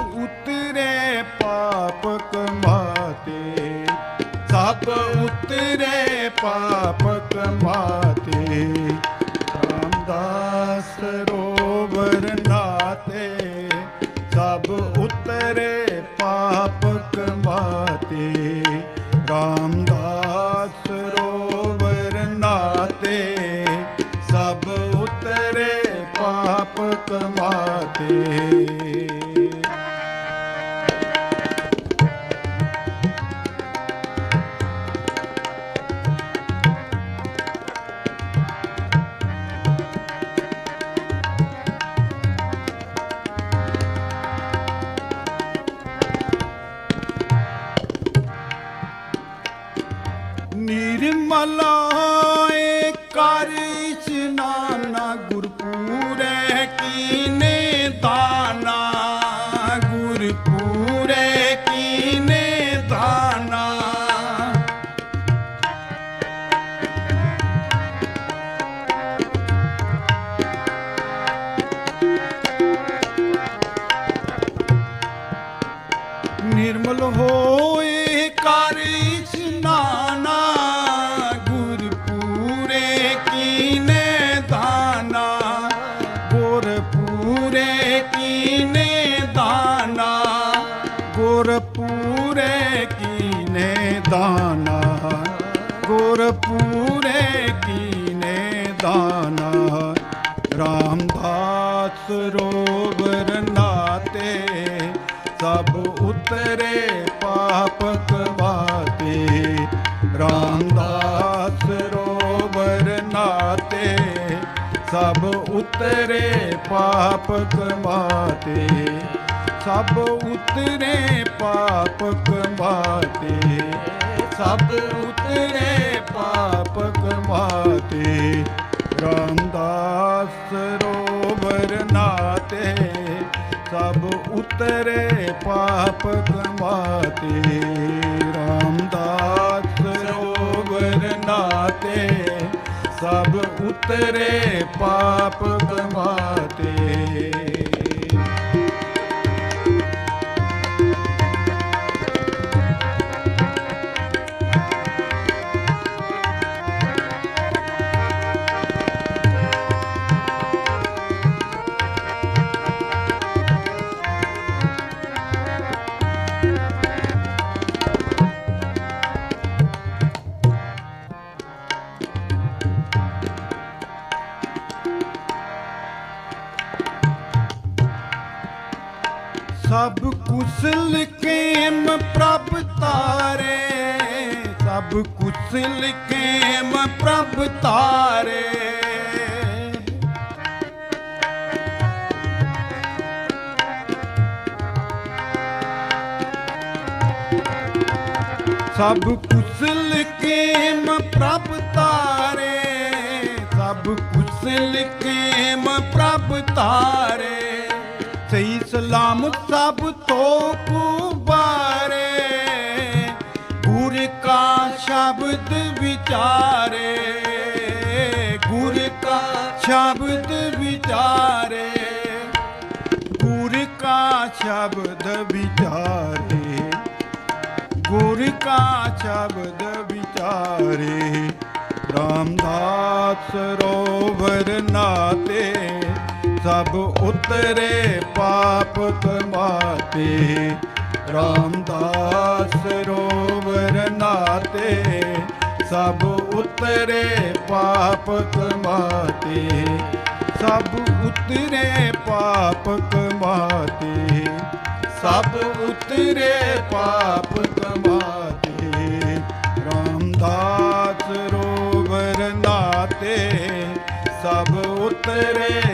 ਉਤਰੇ ਪਾਪ ਕਮਾਤੇ। ਸਭ ਉਤਰੇ ਪਾਪ ਕਮਾਤੇ। ਰਾਮਦਾਸ ਸਰੋਵਰ ਨਾਤੇ। ਸਭ ਉਤਰੇ ਪਾਪ ਕਮਾਤੇ। ਰਾਮਦਾਸ ਸਰੋਵਰ ਨਾਤੇ। ਸਭ ਉਤਰੇ ਪਾਪ ਕਮਾਤੇ। Allah. ਰਾਮਦਾਸ ਰੋਵਰ ਨਾਤੇ, ਸਭ ਉਤਰੇ ਪਾਪ ਕਵਾਤੇ। ਰਾਮਦਾਸ ਰੋਵਰ ਨਾਤੇ, ਸਭ ਉਤਰੇ ਪਾਪ ਕਮਾਤੇ ਸਭ ਉਤਰੇ ਪਾਪ ਕਮਾਤੇ ਸਭ ਉਤਰੇ ਪਾਪ ਕਮਾਤੇ ਰਾਮਦਾਸ ਸਰੋਵਰ ਨਾਤੇ ਸਭ ਉਤਰੇ ਪਾਪ ਕਮਾਤੇ ਰਾਮਦਾਸ ਸਰੋਵਰ ਨਾਤੇ ਸਭ ਉਤਰੇ ਪਾਪ ਕਮਾਤੇ ਸਭ ਕੁਸਲ ਕੇਮ ਪ੍ਰਭ ਤਾਰੇ, ਸਭ ਕੁਸਲ ਕੇਮ ਪ੍ਰਭ ਤਾਰੇ। ਸਭ ਕੁਸਲ ਕੇਮ ਪ੍ਰਭ ਤਾਰੇ, ਸਭ ਕੁਸਲ ਕੇਮ ਪ੍ਰਭ ਤਾਰੇ। ਸਹੀ ਸਲਾਮਤ ਸਭ ਤੋਂ ਕੁਬਾਰੇ ਗੁਰ ਕਾ ਸ਼ਬਦ ਵਿਚਾਰੇ, ਗੁਰ ਕਾ ਸ਼ਬਦ ਵਿਚਾਰੇ, ਗੁਰ ਕਾ ਸ਼ਬਦ ਵਿਚਾਰੇ, ਗੁਰ ਕਾ ਸ਼ਬਦ ਵਿਚਾਰੇ, ਰਾਮਦਾਸ ਸਰੋਵਰ ਨਾਤੇ ਸਭ ਉਤਰੇ ਪਾਪ ਕਮਾਤੇ ਰਾਮਦਾਸ ਸਰੋਵਰ ਨਾਤੇ। ਸਭ ਉਤਰੇ ਪਾਪ ਕਮਾਤੇ ਸਭ ਉਤਰੇ ਪਾਪ ਕਮਾਤੇ ਸਭ ਉਤਰੇ ਪਾਪ ਕਮਾਤੇ ਰਾਮਦਾਸ ਸਰੋਵਰ ਨਾਤੇ। ਸਭ ਉਤਰੇ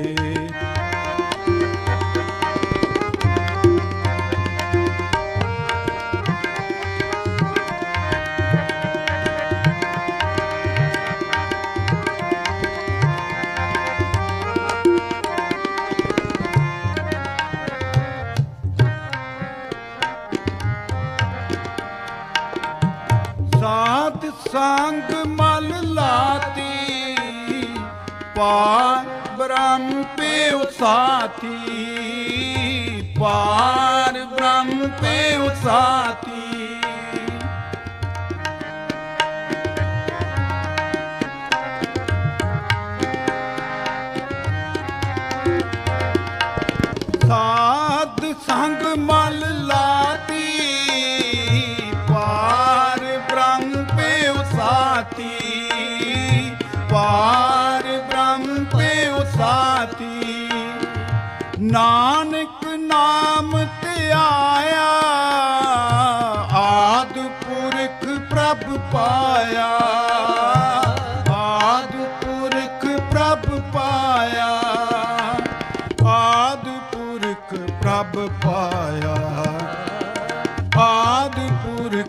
ਪਾਰ ਬ੍ਰਹਮ ਪੇ ਸਾਥੀ ਪਾਰ ਬ੍ਰਹਮ ਪੇ ਸਾਥੀ। ਸਾਧ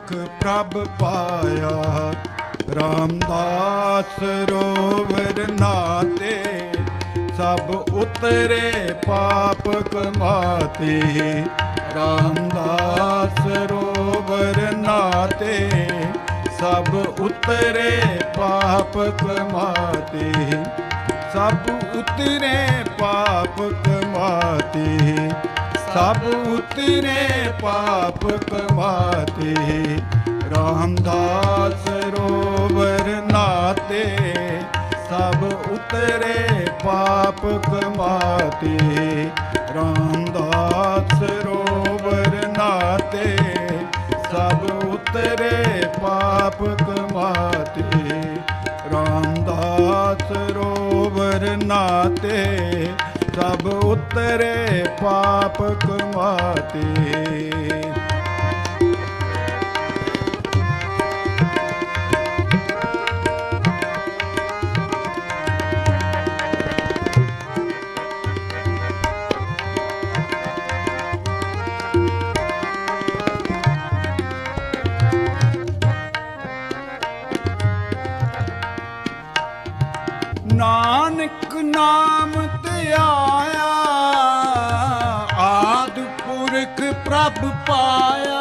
ਪੁਰਖ ਪ੍ਰਭ ਪਾਇਆ। ਰਾਮਦਾਸ ਰੋਵਰ ਨਾਤੇ, ਸਭ ਉਤਰੇ ਪਾਪ ਕਮਾਤੇ। ਰਾਮਦਾਸ ਸਰੋਵਰ ਨਾਤੇ, ਸਭ ਉਤਰੇ ਪਾਪ ਕਮਾਤੇ। ਸਭ ਉਤਰੇ ਪਾਪ ਕਮਾਤੇ। ਸਭ ਉਤਰੇ ਪਾਪ ਕਮਾਤੇ ਰਾਮਦਾਸ ਸਰੋਵਰ ਨਾਤੇ ਸਭ ਉਤਰੇ ਪਾਪ ਕਮਾਤੇ ਰਾਮਦਾਸ ਸਰੋਵਰ ਨਾਤੇ ਸਭ ਉਤਰੇ ਪਾਪ ਕਮਾਤੇ ਰਾਮਦਾਸ ਸਰੋਵਰ ਨਾਤੇ ਸਭ ਉਤਰੇ ਪਾਪ ਕਮਾਤੇ। ਨਾਨਕ ਨਾਮ ਪਾਇਆ।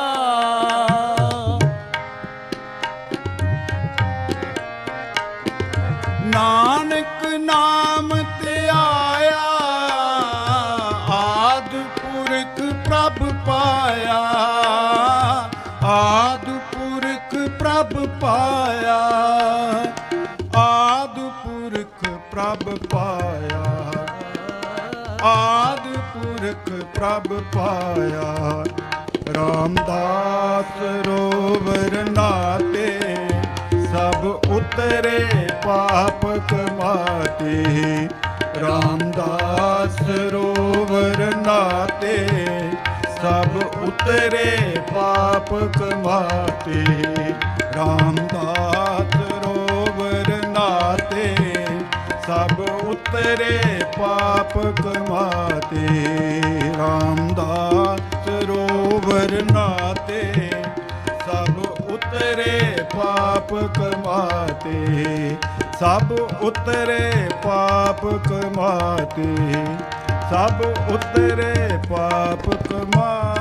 ਨਾਨਕ ਨਾਮ ਤੇ ਆਇਆ ਆਦ ਪੁਰਖ ਪ੍ਰਭ ਪਾਇਆ। ਆਦ ਪੁਰਖ ਪ੍ਰਭ ਪਾਇਆ ਆਦ ਪੁਰਖ ਪ੍ਰਭ ਪਾਇਆ। ਆਦ ਪੁਰਖ ਪ੍ਰਭ ਪਾਇਆ। ਰਾਮਦਾਸ ਸਰੋਵਰ ਨਾਤੇ, ਸਭ ਉਤਰੇ ਪਾਪ ਕਮਾਤੇ। ਰਾਮਦਾਸ ਸਰੋਵਰ ਨਾਤੇ, ਸਭ ਉਤਰੇ ਪਾਪ ਕਮਾਤੇ। ਰਾਮਦਾਸ ਸਰੋਵਰ ਨਾਤੇ, ਸਭ ਉਤਰੇ ਪਾਪ ਕਮਾਤੇ। ਰਾਮਦਾਸ ਸਰੋਵਰ ਨਾਤੇ ਸਭ ਉਤਰੇ ਪਾਪ ਕਮਾਤੇ ਸਭ ਉਤਰੇ ਪਾਪ ਕਮਾਤੇ ਸਭ ਉਤਰੇ ਪਾਪ ਕਮਾਤੇ